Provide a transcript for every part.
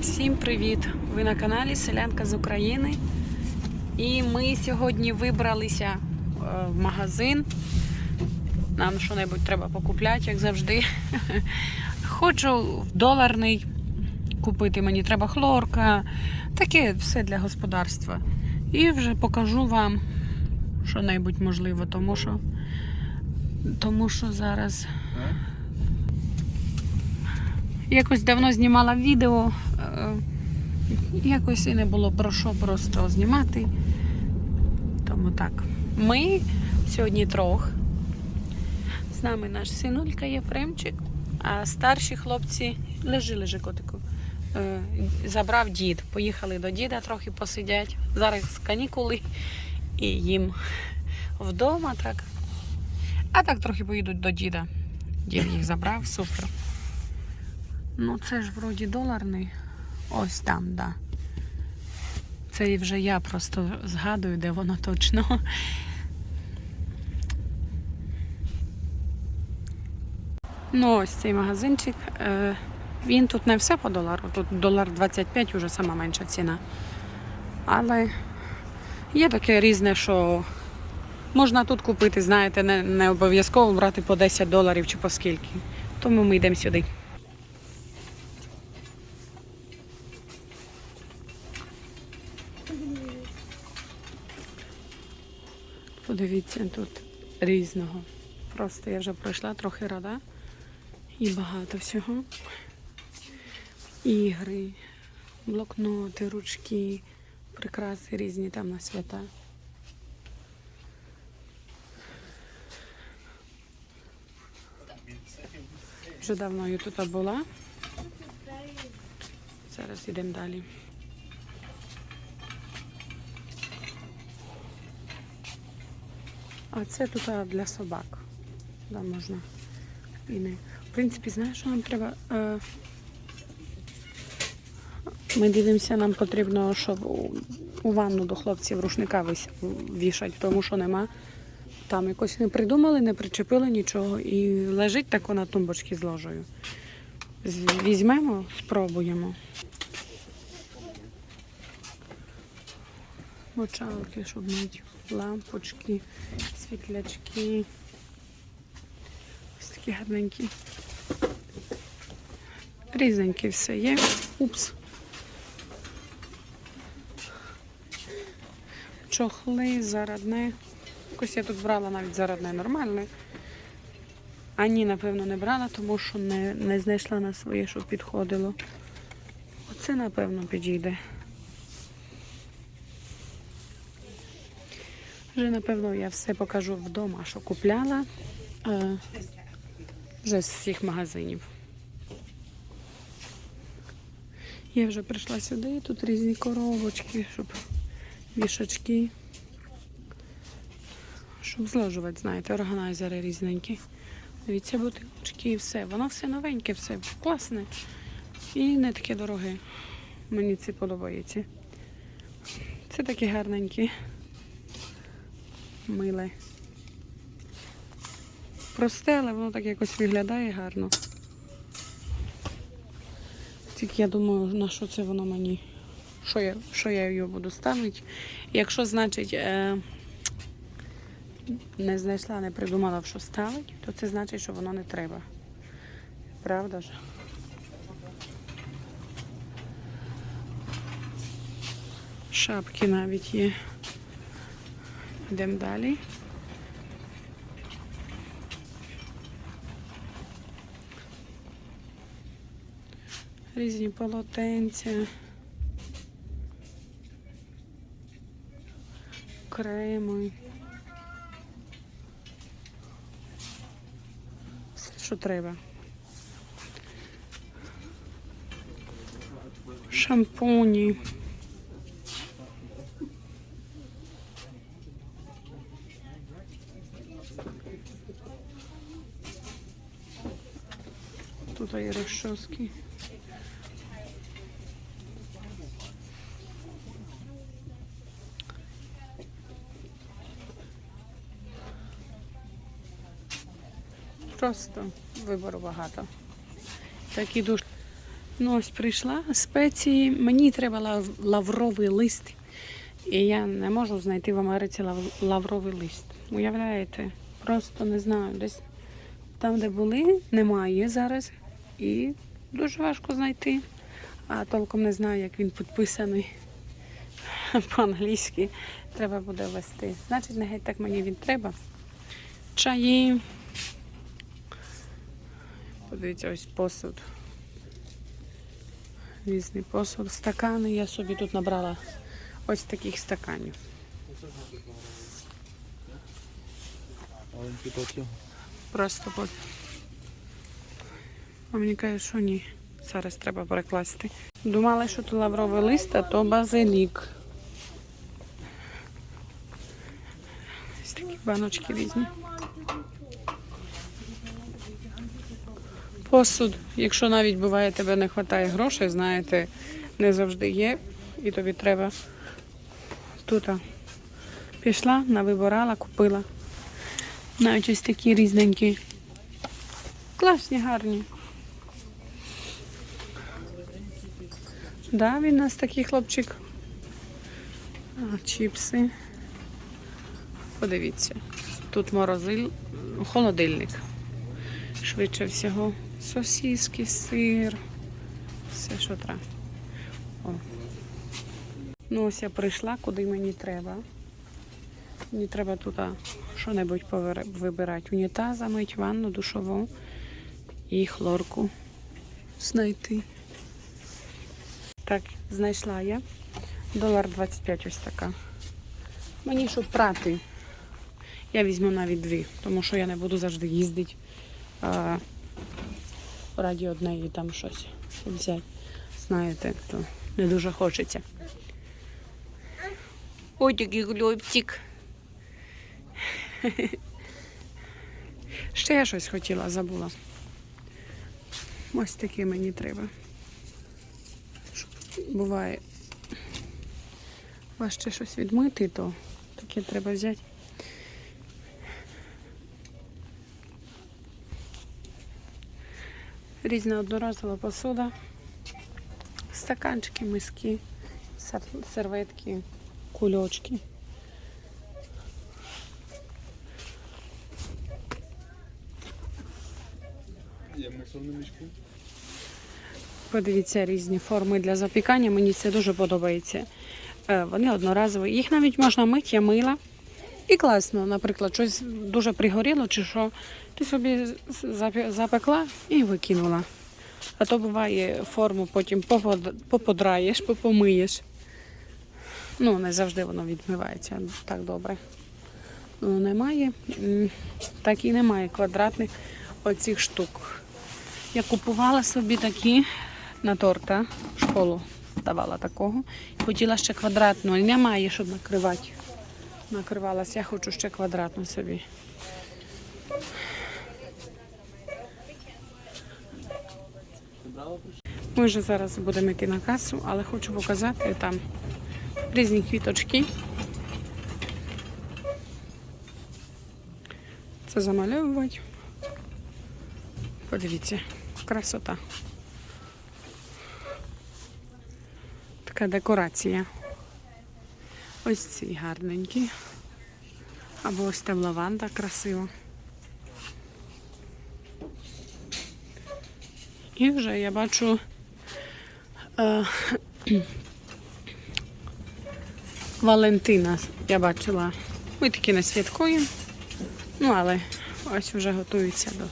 Всім привіт! Ви на каналі Селянка з України. І ми сьогодні вибралися е, в магазин. Нам що-небудь треба покупляти, як завжди. Хочу в доларний купити. Мені треба хлорка, таке все для господарства. І вже покажу вам що-небудь можливо, тому що, тому що зараз якось давно знімала відео. е, Якось і не було про що просто знімати. Тому так. Ми сьогодні трьох. З нами наш синулька Єфремчик, а старші хлопці лежи, лежи котику. е, Забрав дід. Поїхали до діда трохи посидять. Зараз канікули і їм вдома так. А так трохи поїдуть до діда. Дід їх забрав, супер. Ну, це ж вроді доларний. Ось там. Да. Це і вже я просто згадую, де воно точно. Ну, ось цей магазинчик. Е, Він тут не все по долару, тут долар 25 вже сама менша ціна. Але є таке різне, що можна тут купити, знаєте, не, не обов'язково брати по 10 доларів чи по скільки. Тому ми йдемо сюди. Подивіться тут різного. Просто я вже пройшла трохи рада. І багато всього. Ігри, блокноти, ручки, прикраси різні там на свята. Вже давно я тут була. Зараз йдемо далі. А це тут для собак. Да, можна. І не. В принципі, знаєш, що нам треба. Е, Ми дивимося, нам потрібно, щоб у, ванну до хлопців рушника вішать, тому що нема. Там якось не придумали, не причепили нічого і лежить тако на тумбочці з ложею. Візьмемо, спробуємо. Мочалки, щоб мити, лампочки, світлячки. Ось такі гарненькі. Різненькі все є. Упс. Чохли, зарадне. Якось я тут брала навіть зарадне нормальне. А ні, напевно, не брала, тому що не, не знайшла на своє, що підходило. Оце, напевно, підійде. Вже, напевно, я все покажу вдома, що купляла. Е, вже з всіх магазинів. Я вже прийшла сюди, тут різні коробочки, щоб вішачки. Щоб зложувати, знаєте, органайзери різненькі. Дивіться, бутилочки і все. Воно все новеньке, все класне. І не таке дороге. Мені це подобається. Це такі гарненькі. Миле. Просте, але воно так якось виглядає гарно. Тільки я думаю, на що це воно мені, що я, що я його буду ставити. Якщо, значить, е, не знайшла, не придумала, що ставити, то це значить, що воно не треба. Правда ж? Шапки навіть є. Йдемо далі. Різні полотенця. Креми. Все, що треба. Шампуні. Тут. Просто вибору багато. Такі дуже. Ну, ось прийшла спеції. Мені треба лав- лавровий лист. І я не можу знайти в Америці лав- лавровий лист. Уявляєте? Просто не знаю. Десь там, де були, немає зараз. І дуже важко знайти. А толком не знаю, як він підписаний по-англійськи. Треба буде ввести. Значить, не геть так мені він треба. Чаї. Подивіться, ось посуд. Різний посуд. Стакани. Я собі тут набрала ось таких стаканів. Просто. А мені кажуть, що ні. Зараз треба перекласти. Думала, що то лавровий лист, а то базилік. Ось такі баночки різні. Посуд. Якщо навіть буває, тебе не вистачає грошей, знаєте, не завжди є. І тобі треба тут. Пішла, навибирала, купила. Навіть ось такі різненькі. Класні, гарні. Да, він у нас такий хлопчик. А, чіпси. Подивіться. Тут морозиль, холодильник. Швидше всього. Сосиски, сир. Все, що треба. О. Ну, ось я прийшла, куди мені треба. Мені треба тут що-небудь вибирати. Унітаз замить, ванну, душову і хлорку знайти. Так, знайшла я. Долар 25 ось така. Мені щоб прати, я візьму навіть дві, тому що я не буду завжди їздити а, раді однієї там щось взяти. Знаєте, то не дуже хочеться. Ой, такий хлопчик. Ще я щось хотіла, забула. Ось таке мені треба. Буває. Важче щось відмити, то таке треба взяти. Різна одноразова посуда, стаканчики, миски, серветки, кульочки. Є мисовне мішку. Подивіться різні форми для запікання. Мені це дуже подобається. Е, Вони одноразові. Їх навіть можна мити, я мила. І класно, наприклад, щось дуже пригоріло чи що. Ти собі запекла і викинула. А то буває форму потім поподраєш, попомиєш. Ну, не завжди воно відмивається так добре. Ну, немає. Так і немає квадратних оцих штук. Я купувала собі такі на торта в школу давала такого. Хотіла ще квадратну, але немає, щоб накривати. Накривалася, я хочу ще квадратну собі. Ми вже зараз будемо йти на касу, але хочу показати там різні квіточки. Це замальовувати. Подивіться, красота. Така декорація. Ось ці гарненькі. Або ось там лаванда красива. І вже я бачу е, Валентина. Я бачила. Ми такі не святкуємо. Ну, але ось вже готуються до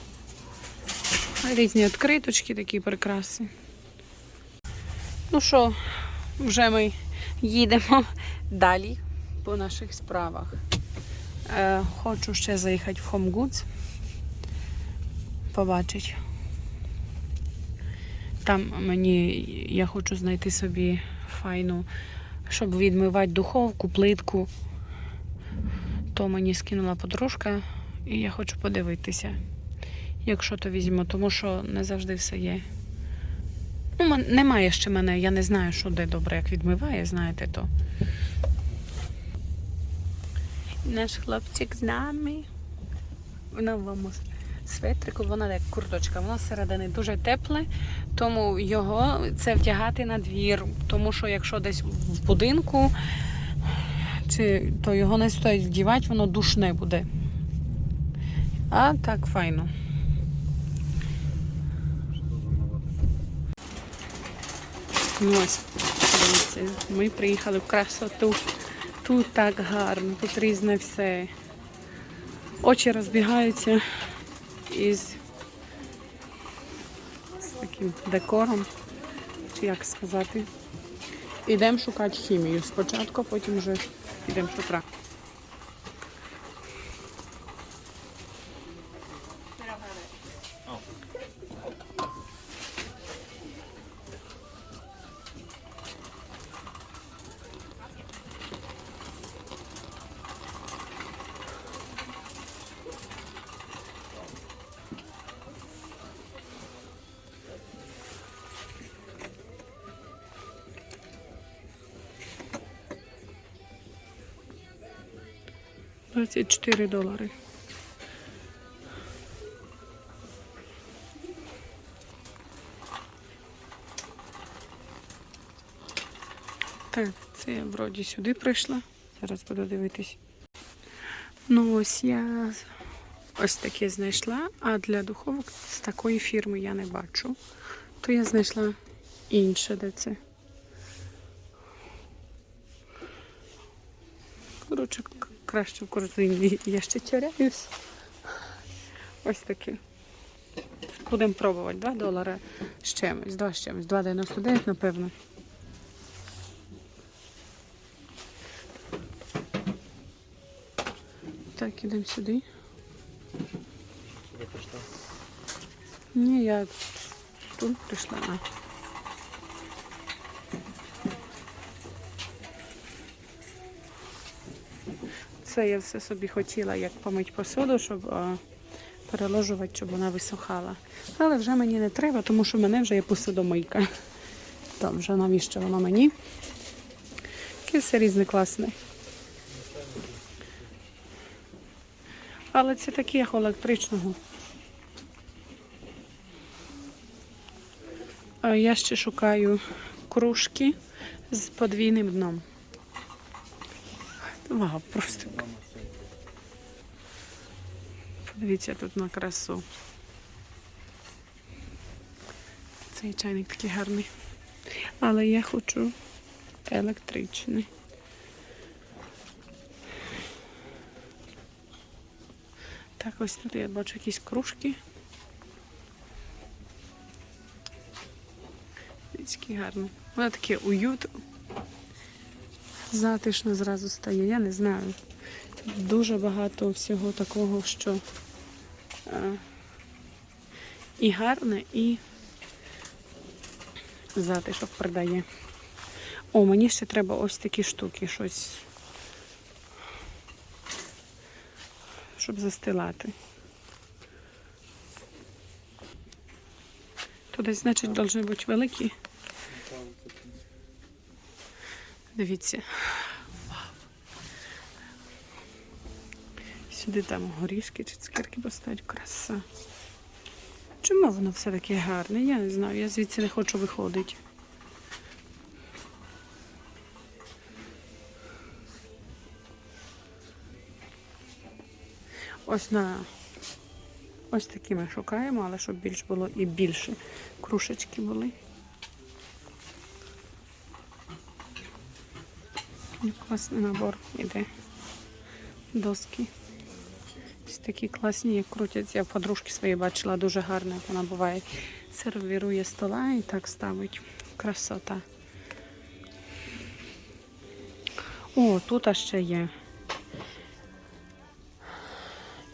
різні відкриточки, такі прикраси. Ну що, вже ми їдемо далі по наших справах. Е, хочу ще заїхати в Home Goods. Побачить. Там мені я хочу знайти собі файну, щоб відмивати духовку, плитку. То мені скинула подружка, і я хочу подивитися, якщо то візьму, тому що не завжди все є. Ну, немає ще мене, я не знаю, що де добре, як відмиває, знаєте, то. Наш хлопчик з нами в новому светрику, вона як курточка, воно зсередини дуже тепле, тому його це вдягати на двір. Тому що якщо десь в будинку, чи, то його не стоїть вдівати, воно душне буде. А так файно. Що замовити? Ну ось, дивіться, ми приїхали в красоту. Тут так гарно, тут різне все. Очі розбігаються із з таким декором, чи як сказати. Ідемо шукати хімію спочатку, потім вже йдемо шукати. – 24 долари. Так, це я вроді сюди прийшла. Зараз буду дивитись. Ну ось я ось таке знайшла, а для духовок з такої фірми я не бачу. То я знайшла інше, де це. Коротше, краще в корзині. Я ще тіряюсь. Ось таке. Будемо пробувати 2 долари з чимось, 2 з чимось, 2,99, напевно. Так, ідемо сюди. Сюди прийшла. Ні, я тут прийшла. А. Це я все собі хотіла, як помить посуду, щоб а, переложувати, щоб вона висохала. Але вже мені не треба, тому що в мене вже є посудомийка. Там вже навіщо воно мені. Таке все різне класне. Але це таке як електричного. Я ще шукаю кружки з подвійним дном. Вау, просто подивіться тут на красу. Цей чайник такий гарний. Але я хочу електричний. Так, ось тут я бачу якісь кружки. Дивіться, гарний. Вона таке уют. Затишно зразу стає. Я не знаю. Дуже багато всього такого, що е, і гарне, і затишок придає. О, мені ще треба ось такі штуки, щось, щоб застилати. Десь, значить, должны бути великі. Там це, в принципі, Дивіться. Сюди там горішки чи цукерки поставить. Краса. Чому воно все таке гарне? Я не знаю, я звідси не хочу виходити. Ось на ось такі ми шукаємо, але щоб більш було і більше кружечки були. Класний набор іде. Доски. Ось такі класні, як крутяться. Я подружки свої бачила, дуже гарно, як вона буває. Сервірує стола і так ставить. Красота. О, тут ще є.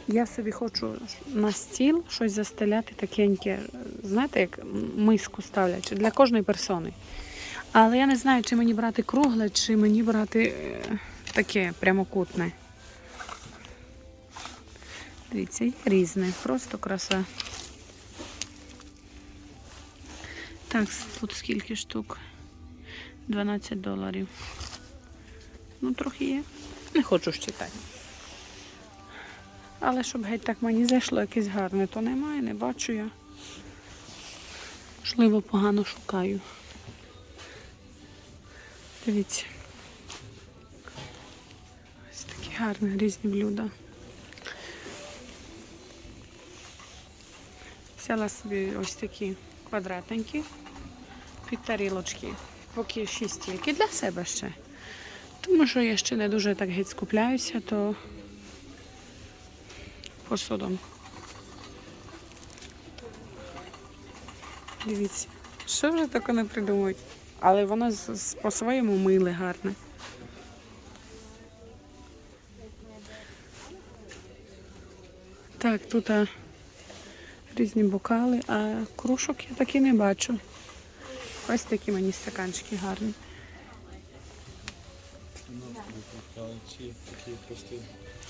Я собі хочу на стіл щось застеляти такеньке, знаєте, як миску ставлять для кожної персони. Але я не знаю, чи мені брати кругле, чи мені брати е, таке прямокутне. Дивіться, є різне, просто краса. Так, тут скільки штук? 12 доларів. Ну, трохи є. Не хочу ж. Але щоб геть так мені зайшло якесь гарне, то немає, не бачу я. Можливо, погано шукаю. Дивіться. Ось такі гарні різні блюда. Взяла собі ось такі квадратненькі під тарілочки. Поки шість тільки для себе ще. Тому що я ще не дуже так геть скупляюся, то посудом. Дивіться, що вже таке не придумують. Але воно по-своєму миле гарне. Так, тут а, різні бокали, а кружок я таки не бачу. Ось такі мені стаканчики гарні. Прості.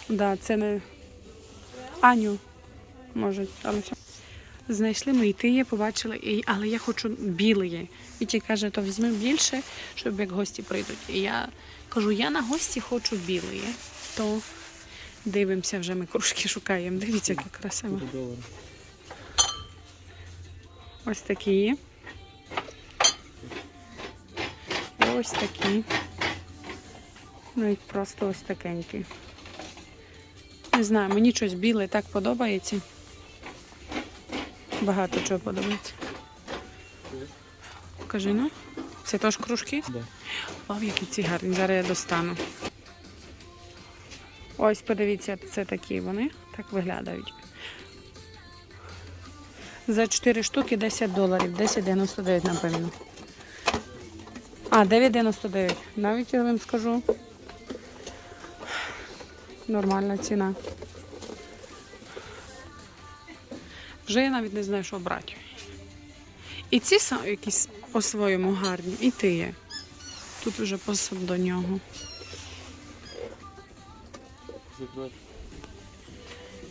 Да, це не Аню може, але. Знайшли ми і тиє, побачили, і... але я хочу білої. Вітя каже, то візьми більше, щоб як гості прийдуть. І я кажу, я на гості хочу білої. То дивимося, вже ми кружки шукаємо. Дивіться, яка красива. Ось такі. І ось такі. Ну і просто ось такенькі. Не знаю, мені щось біле так подобається. Багато чого подобається. Кажи, ну, це теж кружки? Да. О, які ці гарні, зараз я достану. Ось, подивіться, це такі вони так виглядають. За 4 штуки 10 доларів, 10,99, напевно. А, 9,99. Навіть я вам скажу. Нормальна ціна. Вже я навіть не знаю, що брати. І ці са- якісь по-своєму гарні, і ти є. Тут вже посуд до нього.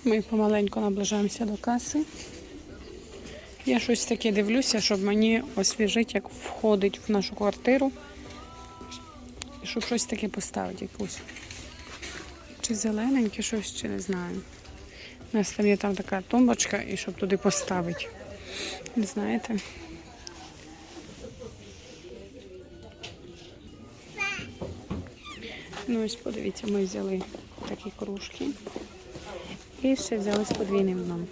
Ми помаленьку наближаємося до каси. Я щось таке дивлюся, щоб мені освіжити, як входить в нашу квартиру. Щоб щось таке поставити якусь. Чи зелененьке щось, чи не знаю. У нас там є там така тумбочка, і щоб туди поставити. Знаєте? Ну ось подивіться, ми взяли такі кружки. І ще взяли з подвійним дном.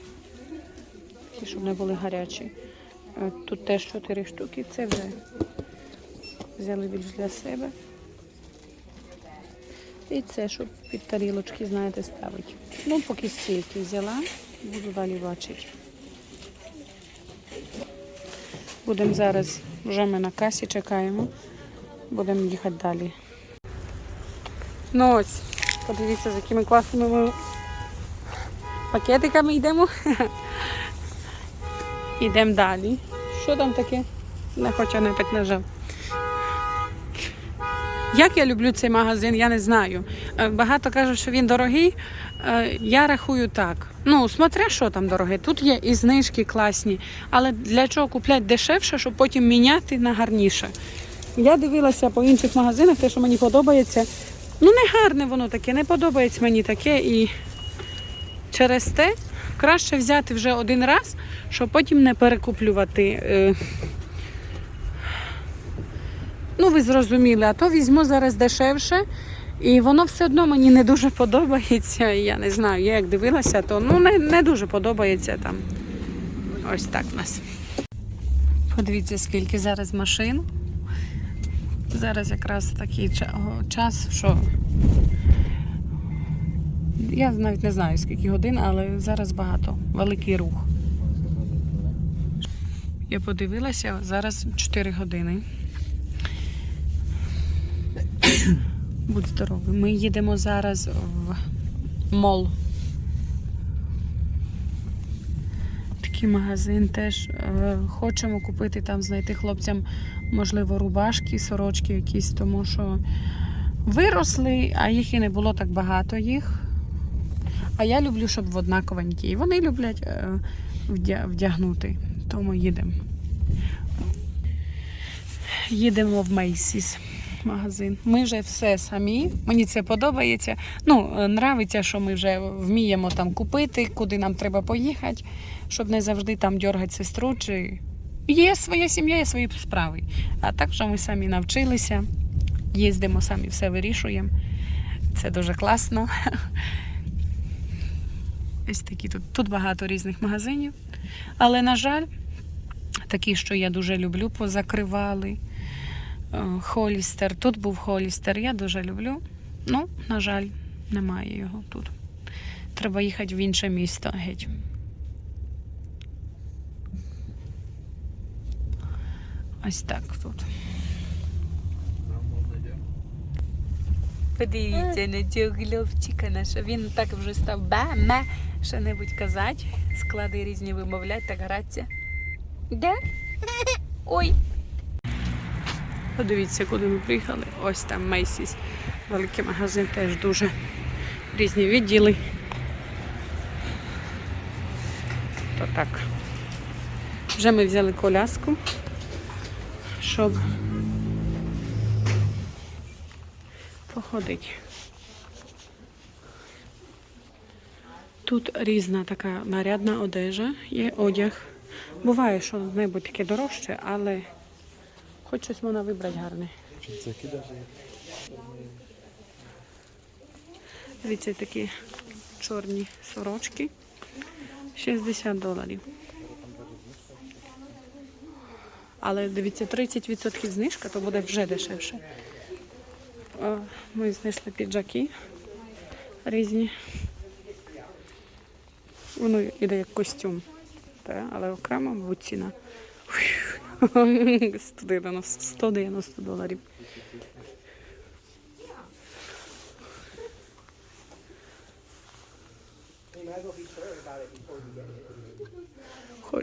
Ті, щоб не були гарячі. Е, Тут теж 4 штуки. Це вже взяли більш для себе. І це, щоб під тарілочки, знаєте, ставити. Ну, поки стільки взяла, буду далі бачити. Будемо зараз, вже ми на касі чекаємо. Будемо їхати далі. Ну ось, подивіться, з якими класними ми пакетиками йдемо. Йдемо далі. Що там таке? Не хочу, не так нажав. Як я люблю цей магазин, я не знаю. Е, Багато кажуть, що він дорогий. Е, Я рахую так. Ну, смотря, що там дороге. Тут є і знижки класні, але для чого купляти дешевше, щоб потім міняти на гарніше. Я дивилася по інших магазинах, те, що мені подобається. Ну, не гарне воно таке, не подобається мені таке. І через те краще взяти вже один раз, щоб потім не перекуплювати. Ну, ви зрозуміли, а то візьму зараз дешевше. І воно все одно мені не дуже подобається. Я не знаю, я як дивилася, то ну, не, не дуже подобається там. Ось так у нас. Подивіться, скільки зараз машин. Зараз якраз такий час, що я навіть не знаю скільки годин, але зараз багато. Великий рух. Я подивилася, зараз 4 години. Будь здоровий. Ми їдемо зараз в мол. Такий магазин теж е, хочемо купити там, знайти хлопцям, можливо, рубашки, сорочки якісь, тому що виросли, а їх і не було так багато їх. А я люблю, щоб в однаковенькі. І вони люблять е, вдягнути. Тому їдемо. Їдемо в Мейсіс. Магазин. Ми вже все самі. Мені це подобається. Ну, е, нравиться, що ми вже вміємо там купити, куди нам треба поїхати, щоб не завжди там дергати сестру. Чи... Є своя сім'я, є свої справи. А так, що ми самі навчилися, їздимо, самі все вирішуємо. Це дуже класно. Ось такі тут. Тут багато різних магазинів. Але, на жаль, такі, що я дуже люблю, позакривали. Холістер. Тут був Холістер, я дуже люблю. Ну, на жаль, немає його тут. Треба їхати в інше місто геть. Ось так тут. Подивіться на цього хлопчика нашого. Він так вже став ба-ме, що небудь казати. Склади різні вимовляти, так гратися. Де? Ой. Подивіться, куди ми приїхали. Ось там Мейсіс. Великий магазин теж дуже різні відділи. То так. Вже ми взяли коляску, щоб походити. Тут різна така нарядна одежа, є одяг. Буває, що небудь таке дорожче, але хоч щось можна вибрати гарне. Дивіться, такі чорні сорочки. 60 доларів. Але дивіться, 30% знижка, то буде вже дешевше. Ми знайшли піджаки різні. Воно йде як костюм. Але окремо, ціна. 190, 190 доларів.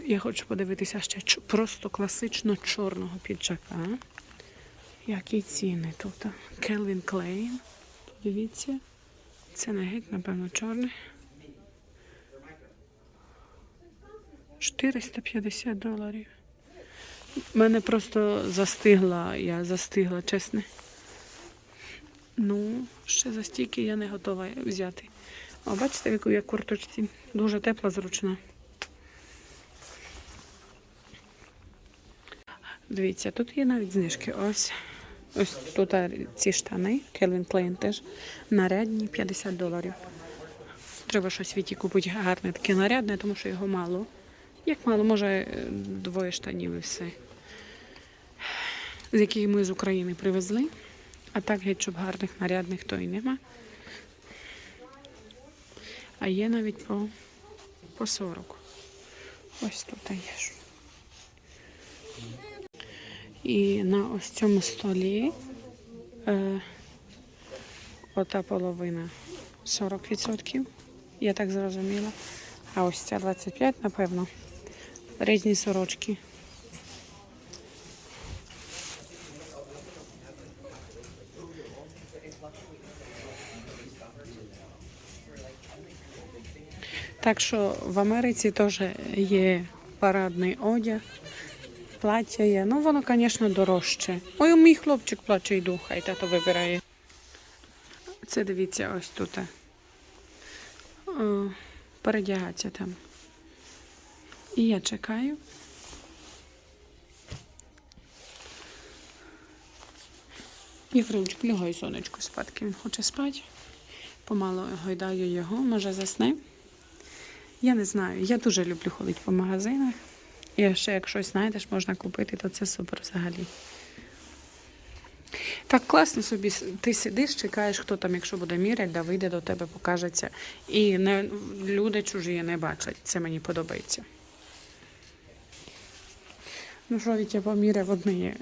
Я хочу подивитися ще просто класично чорного піджака. Які ціни тут? Келвін Клейн. Дивіться. Це не геть, напевно, чорний. 450 доларів. Мене просто застигла, я застигла, чесно. Ну, ще за стільки я не готова взяти. О, бачите, в яку я курточці. Дуже тепла, зручна. Дивіться, тут є навіть знижки. Ось. Ось тут ці штани, Calvin Klein теж нарядні 50 доларів. Треба щось світі купити гарне, таке нарядне, тому що його мало. Як мало, може е, двоє штанів і все. З яких ми з України привезли. А так геть, щоб гарних нарядних, то і нема. А є навіть по, по 40. Ось тут є. І на ось цьому столі е, ота половина 40%. Я так зрозуміла. А ось ця 25, напевно. Різні сорочки. Так що в Америці теж є парадний одяг, плаття є. Ну, воно, звісно, дорожче. Ой, мій хлопчик плаче йду, хай тато вибирає. Це дивіться, ось тут. О, передягатися там. І я чекаю. Єфремчик, лягай, сонечко, спадки. Він хоче спати. Помало гойдаю його, може засне. Я не знаю. Я дуже люблю ходити по магазинах. І ще як щось знайдеш, можна купити, то це супер взагалі. Так класно собі ти сидиш, чекаєш, хто там, якщо буде міряти, да вийде до тебе, покажеться. І не, люди чужі не бачать. Це мені подобається. Ну що, Вітя поміряв одний е,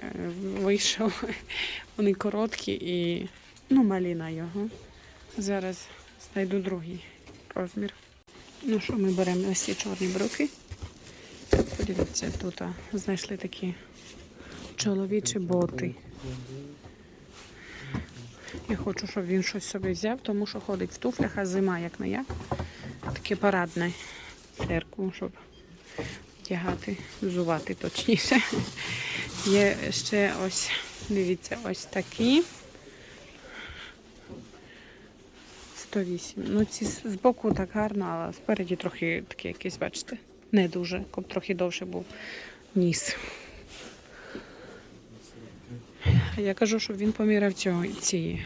вийшов. Вони короткі і ну, малі на його. Зараз знайду другий розмір. Ну що, ми беремо ось ці чорні бруки. Подивіться, тут знайшли такі чоловічі боти. Я хочу, щоб він щось собі взяв, тому що ходить в туфлях, а зима як не як. Таке парадне церкву, щоб вдягати, взувати точніше. Є ще ось, дивіться, ось такі. 108. Ну, ці з боку так гарно, але спереді трохи такі якісь, бачите, не дуже, щоб трохи довше був ніс. Я кажу, щоб він поміряв цього, ці.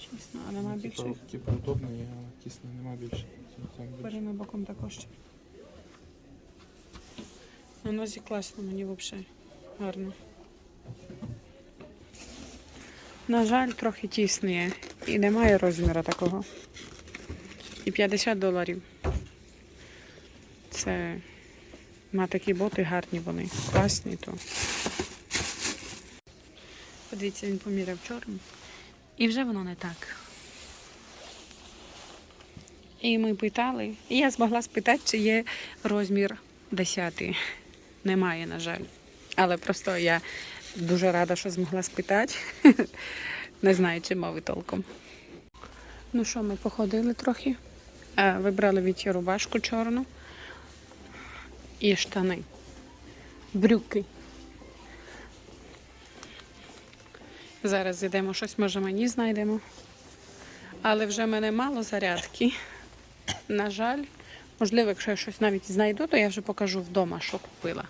Чесно, а нема більше. Типа, типа удобний, а тісно нема більше. Більше. Боком також. На нозі класно, мені взагалі гарно. На жаль, трохи тісніє. І немає розміру такого. І 50 доларів. Це на такі боти гарні вони. Класні то. Подивіться, він поміряв чорний. І вже воно не так. І ми питали. І я змогла спитати, чи є розмір 10. Немає, на жаль. Але просто я дуже рада, що змогла спитати. Не знаю, чи мови толком. Ну що, ми походили трохи. Е, Вибрали від рубашку чорну і штани. Брюки. Зараз йдемо щось, може, мені знайдемо. Але вже в мене мало зарядки. На жаль, можливо, якщо я щось навіть знайду, то я вже покажу вдома, що купила.